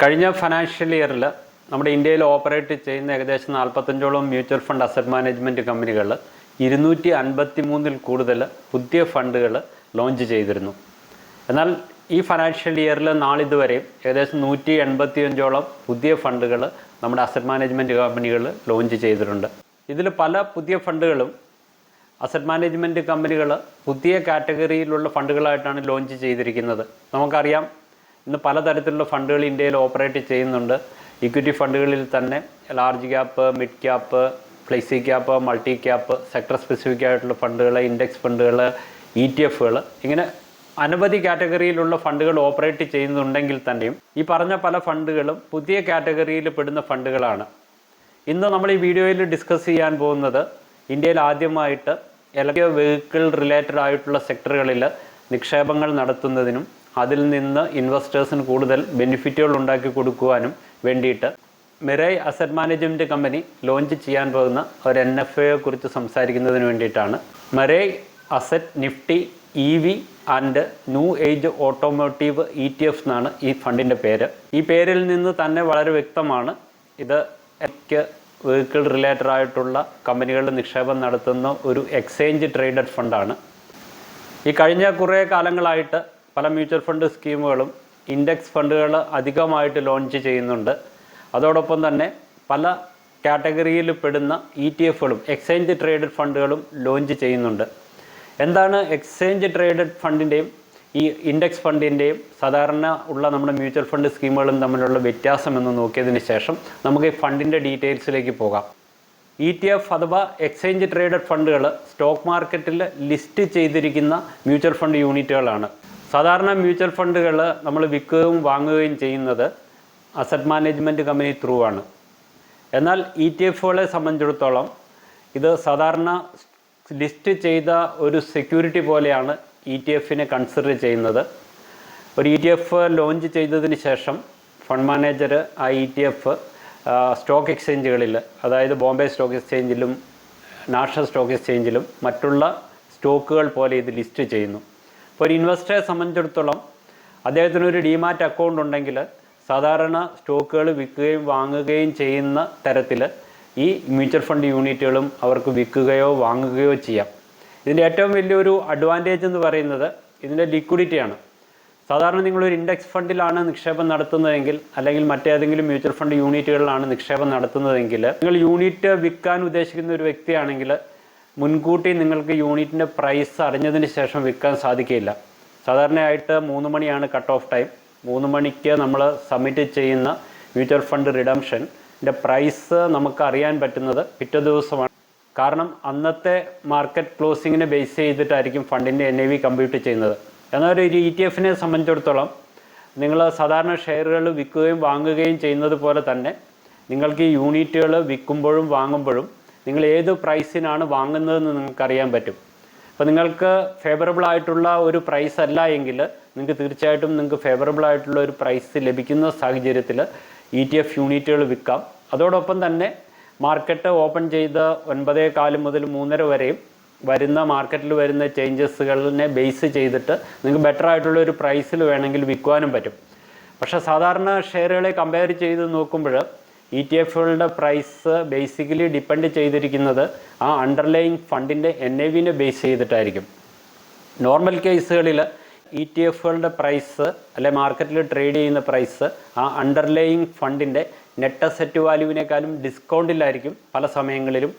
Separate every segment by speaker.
Speaker 1: കഴിഞ്ഞ ഫിനാൻഷ്യൽ ഇയറിൽ നമ്മുടെ ഇന്ത്യയിൽ ഓപ്പറേറ്റ് ചെയ്യുന്ന ഏകദേശം നാൽപ്പത്തഞ്ചോളം മ്യൂച്വൽ ഫണ്ട് അസറ്റ് മാനേജ്മെന്റ് കമ്പനികൾ ഇരുന്നൂറ്റി അൻപത്തി മൂന്നിൽ കൂടുതൽ പുതിയ ഫണ്ടുകൾ ലോഞ്ച് ചെയ്തിരുന്നു. എന്നാൽ ഈ ഫിനാൻഷ്യൽ ഇയറിൽ നാളിതുവരെയും ഏകദേശം നൂറ്റി എൺപത്തി അഞ്ചോളം പുതിയ ഫണ്ടുകൾ നമ്മുടെ അസറ്റ് മാനേജ്മെന്റ് കമ്പനികൾ ലോഞ്ച് ചെയ്തിട്ടുണ്ട്. ഇതിൽ പല പുതിയ ഫണ്ടുകളും അസറ്റ് മാനേജ്മെന്റ് കമ്പനികൾ പുതിയ കാറ്റഗറിയിലുള്ള ഫണ്ടുകളായിട്ടാണ് ലോഞ്ച് ചെയ്തിരിക്കുന്നത്. നമുക്കറിയാം ഇന്ന് പലതരത്തിലുള്ള ഫണ്ടുകൾ ഇന്ത്യയിൽ ഓപ്പറേറ്റ് ചെയ്യുന്നുണ്ട്. ഇക്വിറ്റി ഫണ്ടുകളിൽ തന്നെ large cap mid cap flexi cap multi cap sector specific ആയിട്ടുള്ള ഫണ്ടുകൾ ഇൻഡെക്സ് ഫണ്ടുകൾ ഇ ടി എഫുകൾ ഇങ്ങനെ അനവധി കാറ്റഗറിയിലുള്ള ഫണ്ടുകൾ ഓപ്പറേറ്റ് ചെയ്യുന്നുണ്ടെങ്കിൽ തന്നെയും ഈ പറഞ്ഞ പല ഫണ്ടുകളും പുതിയ കാറ്റഗറിയിൽ പെടുന്ന ഫണ്ടുകളാണ്. ഇന്ന് നമ്മൾ ഈ വീഡിയോയിൽ ഡിസ്കസ് ചെയ്യാൻ പോകുന്നത് ഇന്ത്യയിൽ ആദ്യമായിട്ട് ഇലക്ട്രിക് വെഹിക്കിൾ റിലേറ്റഡ് ആയിട്ടുള്ള സെക്ടറുകളിൽ നിക്ഷേപങ്ങൾ നടത്തുന്നതിനും അതിൽ നിന്ന് ഇൻവെസ്റ്റേഴ്സിന് കൂടുതൽ ബെനിഫിറ്റുകൾ ഉണ്ടാക്കി കൊടുക്കുവാനും വേണ്ടിയിട്ട് Mirae asset management company launch ചെയ്യാൻ പോകുന്ന ഒരു എൻ എഫ് എയെ കുറിച്ച് സംസാരിക്കുന്നതിന് വേണ്ടിയിട്ടാണ്. Mirae asset Nifty E V and new age automotive E T F എന്നാണ് ഈ ഫണ്ടിന്റെ പേര്. ഈ പേരിൽ നിന്ന് തന്നെ വളരെ വ്യക്തമാണ്. ഇത് എനിക്ക് വെഹിക്കിൾ റിലേറ്റഡ് ആയിട്ടുള്ള കമ്പനികളുടെ നിക്ഷേപം നടത്തുന്ന ഒരു എക്സ്ചേഞ്ച് ട്രേഡഡ് ഫണ്ടാണ് ഈ കഴിഞ്ഞ കുറേ കാലങ്ങളായിട്ട് പല മ്യൂച്വൽ ഫണ്ട് സ്കീമുകളും ഇൻഡെക്സ് ഫണ്ടുകൾ അധികമായിട്ട് ലോഞ്ച് ചെയ്യുന്നുണ്ട്. അതോടൊപ്പം തന്നെ പല കാറ്റഗറിയിൽ പെടുന്ന ഇ ടി എഫുകളും എക്സ്ചേഞ്ച് ട്രേഡഡ് ഫണ്ടുകളും ലോഞ്ച് ചെയ്യുന്നുണ്ട്. എന്താണ് എക്സ്ചേഞ്ച് ട്രേഡഡ് ഫണ്ടിന്റെയും ഈ ഇൻഡെക്സ് ഫണ്ടിന്റെയും സാധാരണ ഉള്ള നമ്മുടെ മ്യൂച്വൽ ഫണ്ട് സ്കീമുകളും തമ്മിലുള്ള വ്യത്യാസം എന്ന് നോക്കിയതിന് ശേഷം നമുക്ക് ഈ ഫണ്ടിന്റെ ഡീറ്റെയിൽസിലേക്ക് പോകാം. ഇ ടി എഫ് അഥവാ എക്സ്ചേഞ്ച് ട്രേഡഡ് ഫണ്ടുകൾ സ്റ്റോക്ക് മാർക്കറ്റിൽ ലിസ്റ്റ് ചെയ്തിരിക്കുന്ന മ്യൂച്വൽ ഫണ്ട് യൂണിറ്റുകളാണ് സാധാരണ മ്യൂച്വൽ ഫണ്ടുകൾ നമ്മൾ വിൽക്കുകയും വാങ്ങുകയും ചെയ്യുന്നത് അസറ്റ് മാനേജ്മെന്റ് കമ്പനി ത്രൂ ആണ്. എന്നാൽ ഇ ടി എഫുകളെ സംബന്ധിച്ചിടത്തോളം ഇത് സാധാരണ ലിസ്റ്റ് ചെയ്ത ഒരു സെക്യൂരിറ്റി പോലെയാണ് ഇ ടി എഫിനെ കൺസിഡർ ചെയ്യുന്നത്. ഒരു ഇ ടി എഫ് ലോഞ്ച് ചെയ്തതിന് ശേഷം ഫണ്ട് മാനേജർ ആ ഇ ടി എഫ് സ്റ്റോക്ക് എക്സ്ചേഞ്ചുകളിൽ അതായത് ബോംബെ സ്റ്റോക്ക് എക്സ്ചേഞ്ചിലും നാഷണൽ സ്റ്റോക്ക് എക്സ്ചേഞ്ചിലും മറ്റുള്ള സ്റ്റോക്കുകൾ പോലെ ഇത് ലിസ്റ്റ് ചെയ്യുന്നു. ഇപ്പോൾ ഒരു ഇൻവെസ്റ്ററെ സംബന്ധിച്ചിടത്തോളം അദ്ദേഹത്തിന് ഒരു ഡിമാറ്റ് അക്കൗണ്ട് ഉണ്ടെങ്കിൽ സാധാരണ സ്റ്റോക്കുകൾ വിൽക്കുകയും വാങ്ങുകയും ചെയ്യുന്ന തരത്തിൽ ഈ മ്യൂച്വൽ ഫണ്ട് യൂണിറ്റുകളും അവർക്ക് വിൽക്കുകയോ വാങ്ങുകയോ ചെയ്യാം. ഇതിന്റെ ഏറ്റവും വലിയൊരു അഡ്വാന്റേജ് എന്ന് പറയുന്നത് ഇതിന്റെ ലിക്വിഡിറ്റിയാണ് സാധാരണ നിങ്ങളൊരു ഇൻഡെക്സ് ഫണ്ടിലാണ് നിക്ഷേപം നടത്തുന്നതെങ്കിൽ അല്ലെങ്കിൽ മറ്റേതെങ്കിലും മ്യൂച്വൽ ഫണ്ട് യൂണിറ്റുകളിലാണ് നിക്ഷേപം നടത്തുന്നതെങ്കിൽ നിങ്ങൾ യൂണിറ്റ് വിൽക്കാൻ ഉദ്ദേശിക്കുന്ന ഒരു വ്യക്തിയാണെങ്കിൽ മുൻകൂട്ടി നിങ്ങൾക്ക് യൂണിറ്റിന്റെ പ്രൈസ് അറിഞ്ഞതിന് ശേഷം വിൽക്കാൻ സാധിക്കില്ല സാധാരണയായിട്ട് മൂന്ന് മണിയാണ് കട്ട് ഓഫ് ടൈം മൂന്ന് മണിക്ക് നമ്മൾ സബ്മിറ്റ് ചെയ്യുന്ന മ്യൂച്വൽ ഫണ്ട് റിഡംഷന്റെ പ്രൈസ് നമുക്ക് അറിയാൻ പറ്റുന്നത് പിറ്റേ ദിവസമാണ്. കാരണം അന്നത്തെ മാർക്കറ്റ് ക്ലോസിങ്ങിനെ ബേസ് ചെയ്തിട്ടായിരിക്കും ഫണ്ടിന്റെ എൻ ഐ വി കമ്പ്യൂട്ട് ചെയ്യുന്നത്. എന്നാൽ ഒരു ഇ ടി എഫിനെ സംബന്ധിച്ചിടത്തോളം നിങ്ങൾ സാധാരണ ഷെയറുകൾ വിൽക്കുകയും വാങ്ങുകയും ചെയ്യുന്നത് പോലെ തന്നെ നിങ്ങൾക്ക് ഈ യൂണിറ്റുകൾ വിൽക്കുമ്പോഴും വാങ്ങുമ്പോഴും നിങ്ങൾ ഏത് പ്രൈസിനാണ് വാങ്ങുന്നതെന്ന് നിങ്ങൾക്ക് അറിയാൻ പറ്റും. അപ്പോൾ നിങ്ങൾക്ക് ഫേവറബിൾ ആയിട്ടുള്ള ഒരു പ്രൈസ് അല്ല എങ്കിൽ നിങ്ങൾക്ക് തീർച്ചയായിട്ടും നിങ്ങൾക്ക് ഫേവറബിൾ ആയിട്ടുള്ള ഒരു പ്രൈസ് ലഭിക്കുന്ന സാഹചര്യത്തിൽ ഇ ടി എഫ് യൂണിറ്റുകൾ വിൽക്കാം. അതോടൊപ്പം തന്നെ മാർക്കറ്റ് ഓപ്പൺ ചെയ്ത ഒൻപതേ കാൽ മുതൽ മൂന്നര വരെയും വരുന്ന മാർക്കറ്റിൽ വരുന്ന ചേഞ്ചസുകളിനെ ബേസ് ചെയ്തിട്ട് നിങ്ങൾക്ക് ബെറ്റർ ആയിട്ടുള്ള ഒരു പ്രൈസിൽ വേണമെങ്കിൽ വിൽക്കുവാനും പറ്റും. പക്ഷേ സാധാരണ ഷെയറുകളെ കമ്പയർ ചെയ്ത് നോക്കുമ്പോൾ ഇ ടി എഫുകളുടെ പ്രൈസ് ബേസിക്കലി ഡിപ്പെൻഡ് ചെയ്തിരിക്കുന്നത് ആ അണ്ടർലൈങ് ഫണ്ടിന്റെ എൻ എ വിനെ ബേസ് ചെയ്തിട്ടായിരിക്കും. നോർമൽ കേസുകളിൽ ഇ ടി എഫുകളുടെ പ്രൈസ് അല്ലെ മാർക്കറ്റിൽ ട്രേഡ് ചെയ്യുന്ന പ്രൈസ് ആ അണ്ടർലൈയിങ് ഫണ്ടിന്റെ നെറ്റ് അസെറ്റ് വാല്യൂവിനേക്കാളും ഡിസ്കൗണ്ടിലായിരിക്കും പല സമയങ്ങളിലും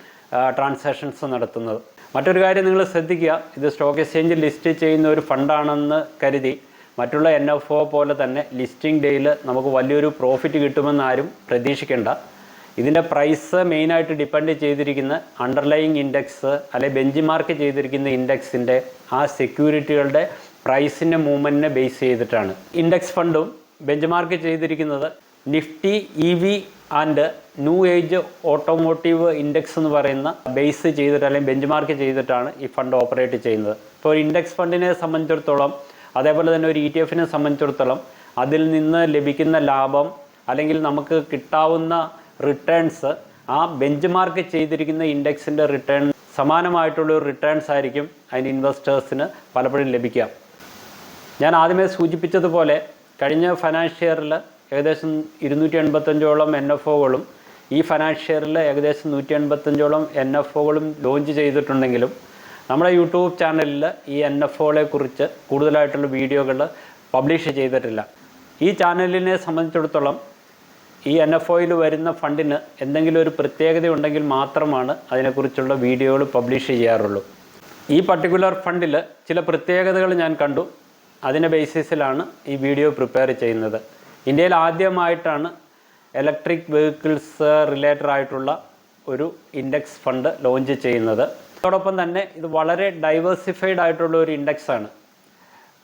Speaker 1: ട്രാൻസാക്ഷൻസ് നടത്തുന്നത്. മറ്റൊരു കാര്യം നിങ്ങൾ ശ്രദ്ധിക്കുക ഇത് സ്റ്റോക്ക് എക്സ്ചേഞ്ചിൽ ലിസ്റ്റ് ചെയ്യുന്ന ഒരു ഫണ്ടാണെന്ന് കരുതി മറ്റുള്ള എൻ എഫ് ഒ പോലെ തന്നെ ലിസ്റ്റിംഗ് ഡേയിൽ നമുക്ക് വലിയൊരു പ്രോഫിറ്റ് കിട്ടുമെന്ന് ആരും പ്രതീക്ഷിക്കേണ്ട. ഇതിന്റെ പ്രൈസ് മെയിനായിട്ട് ഡിപ്പെൻഡ് ചെയ്തിരിക്കുന്ന അണ്ടർലൈയിങ് ഇൻഡെക്സ് അല്ലെ ബെഞ്ച് മാർക്ക് ചെയ്തിരിക്കുന്ന ഇൻഡെക്സിന്റെ ആ സെക്യൂരിറ്റികളുടെ പ്രൈസിന്റെ മൂവ്മെന്റിനെ ബേസ് ചെയ്തിട്ടാണ്. ഇൻഡെക്സ് ഫണ്ടും ബെഞ്ച് മാർക്ക് ചെയ്തിരിക്കുന്നത് Nifty E V and new age automotive index എന്ന് പറയുന്ന ബേസ് ചെയ്തിട്ട് അല്ലെങ്കിൽ ബെഞ്ച് മാർക്ക് ചെയ്തിട്ടാണ് ഈ ഫണ്ട് ഓപ്പറേറ്റ് ചെയ്യുന്നത്. ഇപ്പോൾ ഇൻഡെക്സ് ഫണ്ടിനെ സംബന്ധിച്ചിടത്തോളം അതേപോലെ തന്നെ ഒരു ഇ ടി എഫിനെ സംബന്ധിച്ചിടത്തോളം അതിൽ നിന്ന് ലഭിക്കുന്ന ലാഭം അല്ലെങ്കിൽ നമുക്ക് കിട്ടാവുന്ന റിട്ടേൺസ് ആ ബെഞ്ച് മാർക്ക് ചെയ്തിരിക്കുന്ന ഇൻഡെക്സിന്റെ റിട്ടേൺ സമാനമായിട്ടുള്ളൊരു റിട്ടേൺസ് ആയിരിക്കും അതിന് ഇൻവെസ്റ്റേഴ്സിന് പലപ്പോഴും ലഭിക്കുക. ഞാൻ ആദ്യമേ സൂചിപ്പിച്ചതുപോലെ കഴിഞ്ഞ ഫൈനാൻഷ്യൽ ഇയറിൽ ഏകദേശം ഇരുന്നൂറ്റി എൺപത്തഞ്ചോളം എൻ എഫ് ഒകളും ഈ ഫൈനാൻഷ്യൽ ഇയറിൽ ഏകദേശം നൂറ്റി എൺപത്തഞ്ചോളം എൻ എഫ് ഒകളും ലോഞ്ച് ചെയ്തിട്ടുണ്ടെങ്കിലും നമ്മുടെ യൂട്യൂബ് ചാനലിൽ ഈ എൻ എഫ് ഒളെ കുറിച്ച് കൂടുതലായിട്ടുള്ള വീഡിയോകൾ പബ്ലിഷ് ചെയ്തിട്ടില്ല. ഈ ചാനലിനെ സംബന്ധിച്ചിടത്തോളം ഈ എൻ എഫ് ഒയിൽ വരുന്ന ഫണ്ടിന് എന്തെങ്കിലും ഒരു പ്രത്യേകത ഉണ്ടെങ്കിൽ മാത്രമാണ് അതിനെക്കുറിച്ചുള്ള വീഡിയോകൾ പബ്ലിഷ് ചെയ്യാറുള്ളൂ. ഈ പർട്ടിക്കുലർ ഫണ്ടിൽ ചില പ്രത്യേകതകൾ ഞാൻ കണ്ടു. അതിന്റെ ബേസിസിലാണ് ഈ വീഡിയോ പ്രിപ്പയർ ചെയ്യുന്നത്. ഇന്ത്യയിൽ ആദ്യമായിട്ടാണ് ഇലക്ട്രിക് വെഹിക്കിൾസ് റിലേറ്റഡ് ആയിട്ടുള്ള ഒരു ഇൻഡെക്സ് ഫണ്ട് ലോഞ്ച് ചെയ്യുന്നത്. അതോടൊപ്പം തന്നെ ഇത് വളരെ ഡൈവേഴ്സിഫൈഡ് ആയിട്ടുള്ള ഒരു ഇൻഡെക്സ് ആണ്.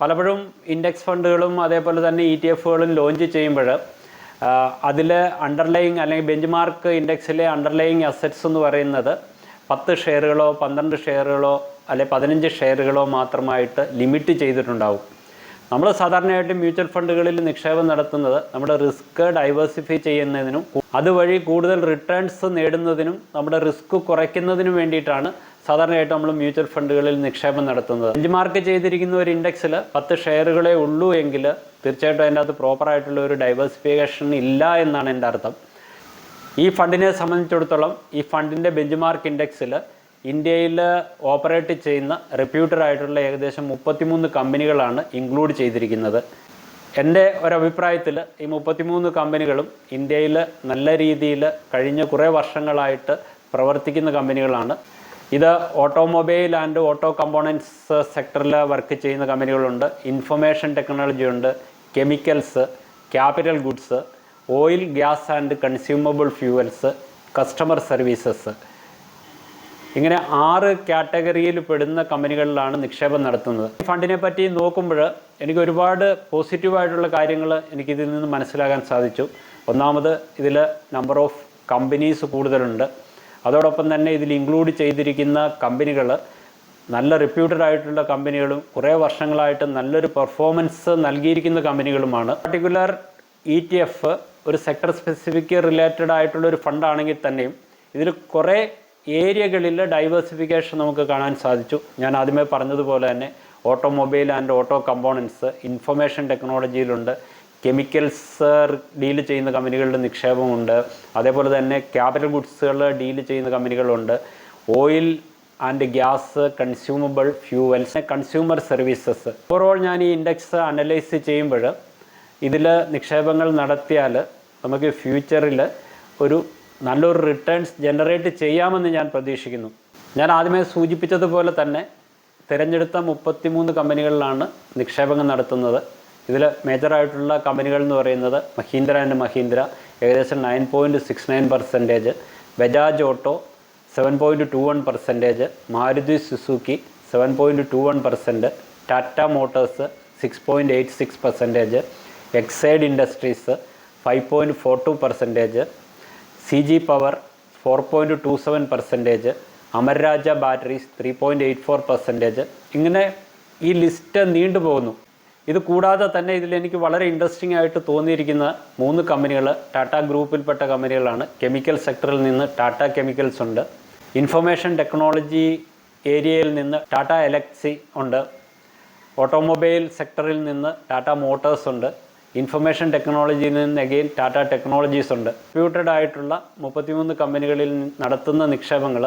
Speaker 1: പലപ്പോഴും ഇൻഡെക്സ് ഫണ്ടുകളും അതേപോലെ തന്നെ ഇ ടി എഫുകളും ലോഞ്ച് ചെയ്യുമ്പോൾ അതിൽ അണ്ടർലൈങ് അല്ലെങ്കിൽ ബെഞ്ച് മാർക്ക് ഇൻഡെക്സിലെ അണ്ടർലൈങ് അസറ്റ്സ് എന്ന് പറയുന്നത് പത്ത് ഷെയറുകളോ പന്ത്രണ്ട് ഷെയറുകളോ അല്ലെ പതിനഞ്ച് ഷെയറുകളോ മാത്രമായിട്ട് ലിമിറ്റ് ചെയ്തിട്ടുണ്ടാവും. നമ്മൾ സാധാരണയായിട്ട് മ്യൂച്വൽ ഫണ്ടുകളിൽ നിക്ഷേപം നടത്തുന്നത് നമ്മുടെ റിസ്ക് ഡൈവേഴ്സിഫൈ ചെയ്യുന്നതിനും അതുവഴി കൂടുതൽ റിട്ടേൺസ് നേടുന്നതിനും നമ്മുടെ റിസ്ക് കുറയ്ക്കുന്നതിനും വേണ്ടിയിട്ടാണ് സാധാരണയായിട്ട് നമ്മൾ മ്യൂച്വൽ ഫണ്ടുകളിൽ നിക്ഷേപം നടത്തുന്നത്. ബെഞ്ച് മാർക്ക് ചെയ്തിരിക്കുന്ന ഒരു ഇൻഡെക്സിൽ പത്ത് ഷെയറുകളെ ഉള്ളൂ എങ്കിൽ തീർച്ചയായിട്ടും അതിന്റെ അകത്ത് പ്രോപ്പറായിട്ടുള്ള ഒരു ഡൈവേഴ്സിഫിക്കേഷൻ ഇല്ല എന്നാണ് എന്റെ അർത്ഥം. ഈ ഫണ്ടിനെ സംബന്ധിച്ചിടത്തോളം ഈ ഫണ്ടിന്റെ ബെഞ്ച് മാർക്ക് ഇൻഡെക്സിൽ ഇന്ത്യയിൽ ഓപ്പറേറ്റ് ചെയ്യുന്ന റെപ്യൂട്ടഡ് ആയിട്ടുള്ള ഏകദേശം മുപ്പത്തിമൂന്ന് കമ്പനികളാണ് ഇൻക്ലൂഡ് ചെയ്തിരിക്കുന്നത്. എന്റെ ഒരഭിപ്രായത്തിൽ ഈ മുപ്പത്തിമൂന്ന് കമ്പനികളും ഇന്ത്യയിൽ നല്ല രീതിയിൽ കഴിഞ്ഞ കുറേ വർഷങ്ങളായിട്ട് പ്രവർത്തിക്കുന്ന കമ്പനികളാണ്. ഇത് ഓട്ടോമൊബൈൽ ആൻഡ് ഓട്ടോ കമ്പോണൻസ് സെക്ടറിൽ വർക്ക് ചെയ്യുന്ന കമ്പനികളുണ്ട്. ഇൻഫർമേഷൻ ടെക്നോളജി ഉണ്ട് chemicals capital goods oil gas and consumable fuels customer services ഇങ്ങനെ ആറ് കാറ്റഗറിയിൽ പെടുന്ന കമ്പനികളിലാണ് നിക്ഷേപം നടത്തുന്നത്. ഈ ഫണ്ടിനെ പറ്റി നോക്കുമ്പോൾ എനിക്ക് ഒരുപാട് പോസിറ്റീവായിട്ടുള്ള കാര്യങ്ങൾ എനിക്കിതിൽ നിന്ന് മനസ്സിലാക്കാൻ സാധിച്ചു. ഒന്നാമത് ഇതിൽ നമ്പർ ഓഫ് കമ്പനീസ് കൂടുതലുണ്ട്. അതോടൊപ്പം തന്നെ ഇതിൽ ഇൻക്ലൂഡ് ചെയ്തിരിക്കുന്ന കമ്പനികൾ നല്ല റിപ്യൂട്ടഡ് ആയിട്ടുള്ള കമ്പനികളും കുറേ വർഷങ്ങളായിട്ട് നല്ലൊരു പെർഫോമൻസ് നൽകിയിരിക്കുന്ന കമ്പനികളുമാണ്. പർട്ടിക്കുലർ ഇ ടി എഫ് ഒരു സെക്ടർ സ്പെസിഫിക് റിലേറ്റഡ് ആയിട്ടുള്ള ഒരു ഫണ്ടാണെങ്കിൽ തന്നെയും ഇതിൽ കുറേ ഏരിയകളിൽ ഡൈവേഴ്സിഫിക്കേഷൻ നമുക്ക് കാണാൻ സാധിച്ചു. ഞാൻ ആദ്യമേ പറഞ്ഞതുപോലെ തന്നെ automobile and auto components information ടെക്നോളജിയിലുണ്ട് chemicals deal ചെയ്യുന്ന കമ്പനികളുടെ നിക്ഷേപമുണ്ട്. അതേപോലെ തന്നെ ക്യാപിറ്റൽ ഗുഡ്സുകൾ ഡീൽ ചെയ്യുന്ന കമ്പനികളുണ്ട്. Oil and gas consumable fuels consumer services overall ഞാൻ ഈ ഇൻഡെക്സ് അനലൈസ് ചെയ്യുമ്പോൾ ഇതിൽ നിക്ഷേപങ്ങൾ നടത്തിയാൽ നമുക്ക് ഫ്യൂച്ചറിൽ ഒരു നല്ലൊരു റിട്ടേൺസ് ജനറേറ്റ് ചെയ്യാമെന്ന് ഞാൻ പ്രതീക്ഷിക്കുന്നു. ഞാൻ ആദ്യമേ സൂചിപ്പിച്ചതുപോലെ തന്നെ തിരഞ്ഞെടുത്ത മുപ്പത്തിമൂന്ന് കമ്പനികളിലാണ് നിക്ഷേപങ്ങൾ നടത്തുന്നത്. ഇതിൽ മേജറായിട്ടുള്ള കമ്പനികൾ എന്ന് പറയുന്നത് മഹീന്ദ്ര ആൻഡ് മഹീന്ദ്ര ഏകദേശം nine point six nine percentage Bajaj auto seven point two one percentage Maruti Suzuki seven point two one percent Tata motors six point eight six percentage Exide industries five point four two percentage C G power four point two seven percentage Amara Raja batteries three point eight four percentage. ഇങ്ങനെ ഈ list നീണ്ടു പോകുന്നു. ഇത് കൂടാതെ തന്നെ ഇതിൽ എനിക്ക് വളരെ ഇൻട്രസ്റ്റിംഗ് ആയിട്ട് തോന്നിയിരിക്കുന്ന മൂന്ന് കമ്പനികൾ ടാറ്റ ഗ്രൂപ്പിൽപ്പെട്ട കമ്പനികളാണ്. കെമിക്കൽ സെക്ടറിൽ നിന്ന് ടാറ്റ കെമിക്കൽസ് ഉണ്ട്. ഇൻഫർമേഷൻ ടെക്നോളജി ഏരിയയിൽ നിന്ന് ടാറ്റ എലക്സി ഉണ്ട്. ഓട്ടോമൊബൈൽ സെക്ടറിൽ നിന്ന് ടാറ്റ മോട്ടോഴ്സ് ഉണ്ട്. ഇൻഫർമേഷൻ ടെക്നോളജിയിൽ നിന്ന് അഗെയിൻ ടാറ്റ ടെക്നോളജീസ് ഉണ്ട്. റിപ്യൂട്ടഡ് ആയിട്ടുള്ള മുപ്പത്തിമൂന്ന് കമ്പനികളിൽ നടത്തുന്ന നിക്ഷേപങ്ങൾ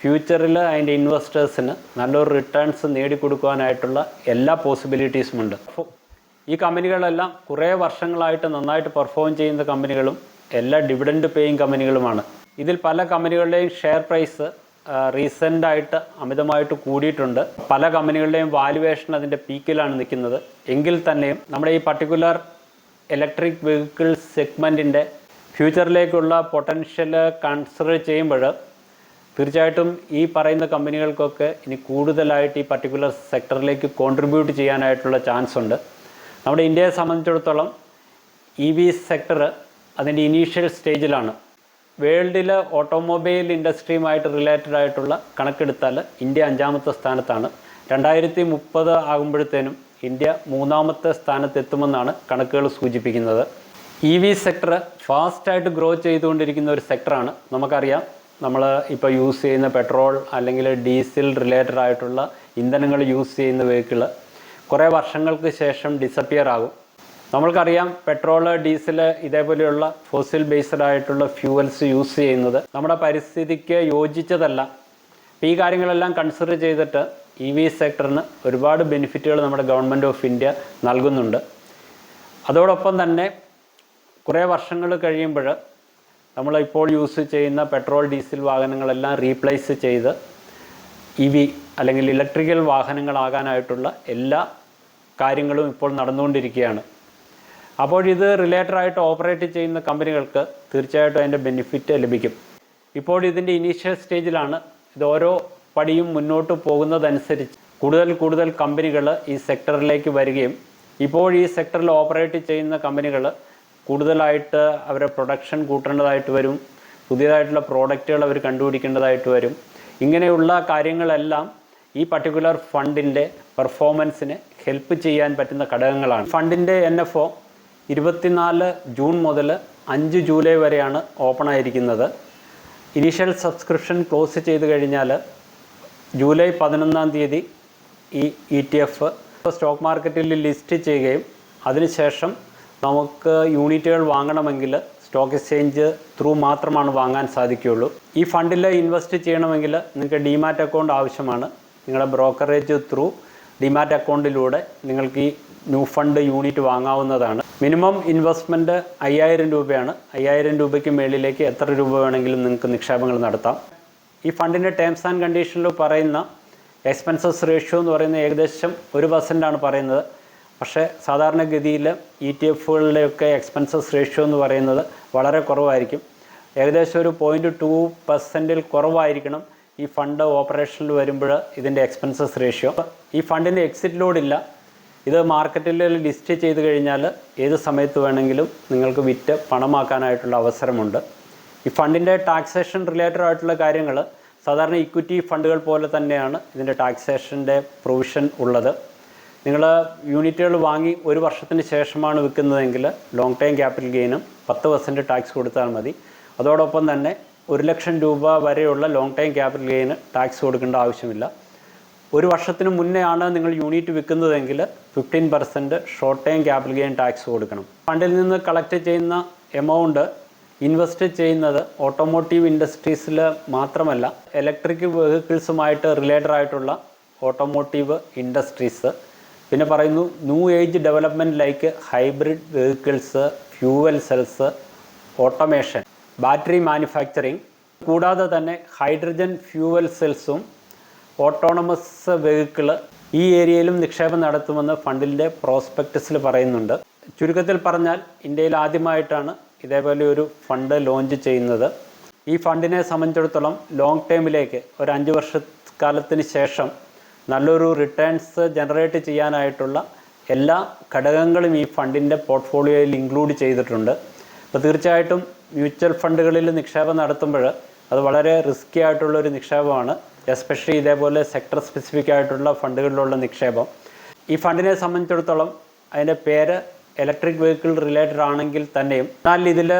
Speaker 1: ഫ്യൂച്ചറിൽ അതിന്റെ ഇൻവെസ്റ്റേഴ്സിന് നല്ലൊരു റിട്ടേൺസ് നേടിക്കൊടുക്കുവാനായിട്ടുള്ള എല്ലാ പോസിബിലിറ്റീസും ഉണ്ട്. ഈ കമ്പനികളെല്ലാം കുറേ വർഷങ്ങളായിട്ട് നന്നായിട്ട് പെർഫോം ചെയ്യുന്ന കമ്പനികളും എല്ലാ ഡിവിഡൻഡ് പേയിങ് കമ്പനികളുമാണ്. ഇതിൽ പല കമ്പനികളുടെയും ഷെയർ പ്രൈസ് റീസെന്റായിട്ട് അമിതമായിട്ട് കൂടിയിട്ടുണ്ട്. പല കമ്പനികളുടെയും വാലുവേഷൻ അതിന്റെ പീക്കിലാണ് നിൽക്കുന്നത്. എങ്കിൽ തന്നെയും നമ്മുടെ ഈ പർട്ടിക്കുലർ ഇലക്ട്രിക് വെഹിക്കിൾ സെഗ്മെന്റിന്റെ ഫ്യൂച്ചറിലേക്കുള്ള പൊട്ടൻഷ്യൽ കൺസിഡർ ചെയ്യുമ്പോൾ തീർച്ചയായിട്ടും ഈ പറയുന്ന കമ്പനികൾക്കൊക്കെ ഇനി കൂടുതലായിട്ട് ഈ പർട്ടിക്കുലർ സെക്ടറിലേക്ക് കോൺട്രിബ്യൂട്ട് ചെയ്യാനായിട്ടുള്ള ചാൻസ് ഉണ്ട്. നമ്മുടെ ഇന്ത്യയെ സംബന്ധിച്ചിടത്തോളം ഇ വി സെക്ടർ അതിന്റെ ഇനീഷ്യൽ സ്റ്റേജിലാണ് വേൾഡിലെ ഓട്ടോമൊബൈൽ ഇൻഡസ്ട്രിയുമായിട്ട് റിലേറ്റഡ് ആയിട്ടുള്ള കണക്കെടുത്താൽ ഇന്ത്യ അഞ്ചാമത്തെ സ്ഥാനത്താണ്. രണ്ടായിരത്തി മുപ്പത് ആകുമ്പോഴത്തേനും ഇന്ത്യ മൂന്നാമത്തെ സ്ഥാനത്തെത്തുമെന്നാണ് കണക്കുകൾ സൂചിപ്പിക്കുന്നത്. ഇ വി സെക്ടർ ഫാസ്റ്റായിട്ട് ഗ്രോ ചെയ്തുകൊണ്ടിരിക്കുന്ന ഒരു സെക്ടറാണ് നമുക്കറിയാം നമ്മൾ ഇപ്പോൾ യൂസ് ചെയ്യുന്ന പെട്രോൾ അല്ലെങ്കിൽ ഡീസൽ റിലേറ്റഡ് ആയിട്ടുള്ള ഇന്ധനങ്ങൾ യൂസ് ചെയ്യുന്ന വെഹിക്കിൾ കുറേ വർഷങ്ങൾക്ക് ശേഷം ഡിസപ്പിയർ ആകും. നമ്മൾക്കറിയാം പെട്രോൾ ഡീസൽ ഇതേപോലെയുള്ള ഫോസിൽ ബേസ്ഡ് ആയിട്ടുള്ള ഫ്യൂവൽസ് യൂസ് ചെയ്യുന്നത് നമ്മുടെ പരിസ്ഥിതിക്ക് യോജിച്ചതല്ല. ഈ കാര്യങ്ങളെല്ലാം കൺസിഡർ ചെയ്തിട്ട് ഇ വി സെക്ടറിന് ഒരുപാട് ബെനിഫിറ്റുകൾ നമ്മുടെ ഗവൺമെന്റ് ഓഫ് ഇന്ത്യ നൽകുന്നുണ്ട്. അതോടൊപ്പം തന്നെ കുറേ വർഷങ്ങൾ കഴിയുമ്പോൾ നമ്മൾ ഇപ്പോൾ യൂസ് ചെയ്യുന്ന പെട്രോൾ ഡീസൽ വാഹനങ്ങളെല്ലാം റീപ്ലേസ് ചെയ്ത് ഇ വി അല്ലെങ്കിൽ ഇലക്ട്രിക്കൽ വാഹനങ്ങളാകാനായിട്ടുള്ള എല്ലാ കാര്യങ്ങളും ഇപ്പോൾ നടന്നുകൊണ്ടിരിക്കുകയാണ്. അപ്പോൾ ഇത് റിലേറ്റഡ് ആയിട്ട് ഓപ്പറേറ്റ് ചെയ്യുന്ന കമ്പനികൾക്ക് തീർച്ചയായിട്ടും അതിന്റെ ബെനിഫിറ്റ് ലഭിക്കും. ഇപ്പോൾ ഇതിന്റെ ഇനീഷ്യൽ സ്റ്റേജിലാണ് ഇത് ഓരോ പടിയും മുന്നോട്ട് പോകുന്നതനുസരിച്ച് കൂടുതൽ കൂടുതൽ കമ്പനികൾ ഈ സെക്ടറിലേക്ക് വരികയും ഇപ്പോൾ ഈ സെക്ടറിൽ ഓപ്പറേറ്റ് ചെയ്യുന്ന കമ്പനികൾ കൂടുതലായിട്ട് അവരെ പ്രൊഡക്ഷൻ കൂട്ടേണ്ടതായിട്ട് വരും പുതിയതായിട്ടുള്ള പ്രോഡക്റ്റുകൾ അവർ കണ്ടുപിടിക്കേണ്ടതായിട്ട് വരും. ഇങ്ങനെയുള്ള കാര്യങ്ങളെല്ലാം ഈ പർട്ടിക്കുലർ ഫണ്ടിന്റെ പെർഫോമൻസിനെ ഹെൽപ്പ് ചെയ്യാൻ പറ്റുന്ന ഘടകങ്ങളാണ്. ഫണ്ടിന്റെ എൻ എഫ് ഒ ഇരുപത്തിനാല് ജൂൺ മുതൽ അഞ്ച് ജൂലൈ വരെയാണ് ഓപ്പൺ ആയിരിക്കുന്നത്. ഇനീഷ്യൽ സബ്സ്ക്രിപ്ഷൻ ക്ലോസ് ചെയ്ത് കഴിഞ്ഞാൽ ജൂലൈ പതിനൊന്നാം തീയതി ഈ ഇ ടി എഫ് സ്റ്റോക്ക് മാർക്കറ്റിൽ ലിസ്റ്റ് ചെയ്യുകയും അതിനുശേഷം നമുക്ക് യൂണിറ്റുകൾ വാങ്ങണമെങ്കിൽ സ്റ്റോക്ക് എക്സ്ചേഞ്ച് ത്രൂ മാത്രമാണ് വാങ്ങാൻ സാധിക്കുകയുള്ളൂ. ഈ ഫണ്ടിൽ ഇൻവെസ്റ്റ് ചെയ്യണമെങ്കിൽ നിങ്ങൾക്ക് ഡിമാറ്റ് അക്കൗണ്ട് ആവശ്യമാണ്. നിങ്ങളുടെ ബ്രോക്കറേജ് ത്രൂ ഡിമാറ്റ് അക്കൗണ്ടിലൂടെ നിങ്ങൾക്ക് ഈ ന്യൂ ഫണ്ട് യൂണിറ്റ് വാങ്ങാവുന്നതാണ്. മിനിമം ഇൻവെസ്റ്റ്മെന്റ് അയ്യായിരം രൂപയാണ്. അയ്യായിരം രൂപയ്ക്ക് മേളിലേക്ക് എത്ര രൂപ വേണമെങ്കിലും നിങ്ങൾക്ക് നിക്ഷേപങ്ങൾ നടത്താം. ഈ ഫണ്ടിന്റെ ടേംസ് ആൻഡ് കണ്ടീഷനിൽ പറയുന്ന എക്സ്പെൻസസ് റേഷ്യോ എന്ന് പറയുന്നത് ഏകദേശം ഒരു പെർസെന്റാണ് പറയുന്നത്. പക്ഷേ സാധാരണഗതിയിൽ ഇ ടി എഫുകളിലെയൊക്കെ എക്സ്പെൻസസ് റേഷ്യോ എന്ന് പറയുന്നത് വളരെ കുറവായിരിക്കും. ഏകദേശം ഒരു പോയിന്റ് ടു പെർസെന്റിൽ കുറവായിരിക്കണം ഈ ഫണ്ട് ഓപ്പറേഷനിൽ വരുമ്പോൾ ഇതിന്റെ എക്സ്പെൻസസ് റേഷ്യോ ഈ ഫണ്ടിന്റെ എക്സിറ്റ് ലോഡില്ല ഇത് മാർക്കറ്റിൽ ലിസ്റ്റ് ചെയ്ത് കഴിഞ്ഞാൽ ഏത് സമയത്ത് വേണമെങ്കിലും നിങ്ങൾക്ക് വിറ്റ് പണമാക്കാനായിട്ടുള്ള അവസരമുണ്ട്. ഈ ഫണ്ടിന്റെ ടാക്സേഷൻ റിലേറ്റഡ് ആയിട്ടുള്ള കാര്യങ്ങൾ സാധാരണ ഇക്വിറ്റി ഫണ്ടുകൾ പോലെ തന്നെയാണ് ഇതിന്റെ ടാക്സേഷന്റെ പ്രൊവിഷൻ ഉള്ളത്. നിങ്ങൾ യൂണിറ്റുകൾ വാങ്ങി ഒരു വർഷത്തിന് ശേഷമാണ് വിൽക്കുന്നതെങ്കിൽ ലോങ് ടൈം ക്യാപിറ്റൽ ഗെയിനും പത്ത് പെർസെന്റ് ടാക്സ് കൊടുത്താൽ മതി. അതോടൊപ്പം തന്നെ ഒരു ലക്ഷം രൂപ വരെയുള്ള long time capital gain tax കൊടുക്കേണ്ട ആവശ്യമില്ല. ഒരു വർഷത്തിന് മുന്നേ ആണ് നിങ്ങൾ unit വിൽക്കുന്നതെങ്കിൽ fifteen percent short time capital gain tax കൊടുക്കണം. ഫണ്ടിൽ നിന്ന് കളക്ട് ചെയ്യുന്ന എമൗണ്ട് ഇൻവെസ്റ്റ് ചെയ്യുന്നത് ഓട്ടോമോട്ടീവ് ഇൻഡസ്ട്രീസിൽ മാത്രമല്ല ഇലക്ട്രിക് വെഹിക്കിൾസുമായിട്ട് റിലേറ്റഡ് ആയിട്ടുള്ള ഓട്ടോമോട്ടീവ് ഇൻഡസ്ട്രീസ്. പിന്നെ പറയുന്നു new age development like hybrid vehicles fuel cells automation battery manufacturing കൂടാതെ തന്നെ ഹൈഡ്രജൻ ഫ്യൂവൽ സെൽസും ഓട്ടോണമസ് വെഹിക്കിൾ ഈ ഏരിയയിലും നിക്ഷേപം നടത്തുമെന്ന് ഫണ്ടിന്റെ പ്രോസ്പെക്ടസിൽ പറയുന്നുണ്ട്. ചുരുക്കത്തിൽ പറഞ്ഞാൽ ഇന്ത്യയിൽ ആദ്യമായിട്ടാണ് ഇതേപോലെ ഒരു ഫണ്ട് ലോഞ്ച് ചെയ്യുന്നത്. ഈ ഫണ്ടിനെ സംബന്ധിച്ചിടത്തോളം ലോങ് ടേമിലേക്ക് ഒരു അഞ്ച് വർഷക്കാലത്തിന് ശേഷം നല്ലൊരു റിട്ടേൺസ് ജനറേറ്റ് ചെയ്യാനായിട്ടുള്ള എല്ലാ ഘടകങ്ങളും ഈ ഫണ്ടിന്റെ പോർട്ട്ഫോളിയോയിൽ ഇൻക്ലൂഡ് ചെയ്തിട്ടുണ്ട്. അപ്പോൾ തീർച്ചയായിട്ടും മ്യൂച്വൽ ഫണ്ടുകളിൽ നിക്ഷേപം നടത്തുമ്പോൾ അത് വളരെ റിസ്ക്കി ആയിട്ടുള്ള ഒരു നിക്ഷേപമാണ്. എസ്പെഷ്യലി ഇതേപോലെ സെക്ടർ സ്പെസിഫിക് ആയിട്ടുള്ള ഫണ്ടുകളിലുള്ള നിക്ഷേപം. ഈ ഫണ്ടിനെ സംബന്ധിച്ചിടത്തോളം അതിന്റെ പേര് ഇലക്ട്രിക് വെഹിക്കിൾ റിലേറ്റഡ് ആണെങ്കിൽ തന്നെയും എന്നാൽ ഇതിൽ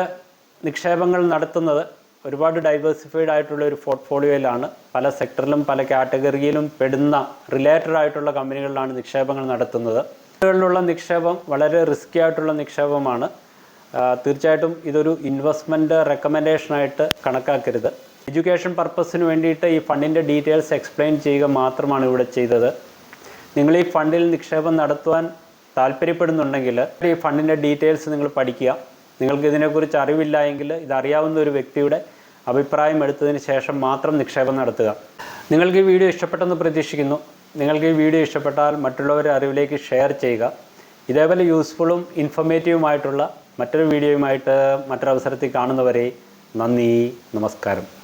Speaker 1: നിക്ഷേപങ്ങൾ നടത്തുന്നത് ഒരുപാട് ഡൈവേഴ്സിഫൈഡ് ആയിട്ടുള്ള ഒരു പോർട്ട്ഫോളിയോയിലാണ് പല സെക്ടറിലും പല കാറ്റഗറിയിലും പെടുന്ന റിലേറ്റഡ് ആയിട്ടുള്ള കമ്പനികളിലാണ് നിക്ഷേപങ്ങൾ നടത്തുന്നത്. ിലുള്ള നിക്ഷേപം വളരെ റിസ്ക്കി ആയിട്ടുള്ള നിക്ഷേപമാണ്. തീർച്ചയായിട്ടും ഇതൊരു ഇൻവെസ്റ്റ്മെന്റ് റെക്കമെൻഡേഷനായിട്ട് കണക്കാക്കരുത്. എഡ്യൂക്കേഷൻ പർപ്പസിന് വേണ്ടിയിട്ട് ഈ ഫണ്ടിന്റെ ഡീറ്റെയിൽസ് എക്സ്പ്ലെയിൻ ചെയ്യുക മാത്രമാണ് ഇവിടെ ചെയ്തത്. നിങ്ങൾ ഈ ഫണ്ടിൽ നിക്ഷേപം നടത്തുവാൻ താല്പര്യപ്പെടുന്നുണ്ടെങ്കിൽ ഈ ഫണ്ടിന്റെ ഡീറ്റെയിൽസ് നിങ്ങൾ പഠിക്കുക. നിങ്ങൾക്ക് ഇതിനെക്കുറിച്ച് അറിവില്ല എങ്കിൽ ഇതറിയാവുന്ന ഒരു വ്യക്തിയുടെ അഭിപ്രായം എടുത്തതിന് ശേഷം മാത്രം നിക്ഷേപം നടത്തുക. നിങ്ങൾക്ക് ഈ വീഡിയോ ഇഷ്ടപ്പെട്ടെന്ന് പ്രതീക്ഷിക്കുന്നു. നിങ്ങൾക്ക് ഈ വീഡിയോ ഇഷ്ടപ്പെട്ടാൽ മറ്റുള്ളവരുടെ അറിവിലേക്ക് ഷെയർ ചെയ്യുക. ഇതേപോലെ യൂസ്ഫുള്ളും ഇൻഫർമേറ്റീവുമായിട്ടുള്ള മറ്റൊരു വീഡിയോയുമായിട്ട് മറ്റൊരവസരത്തിൽ കാണുന്നവരെ നന്ദി നമസ്കാരം.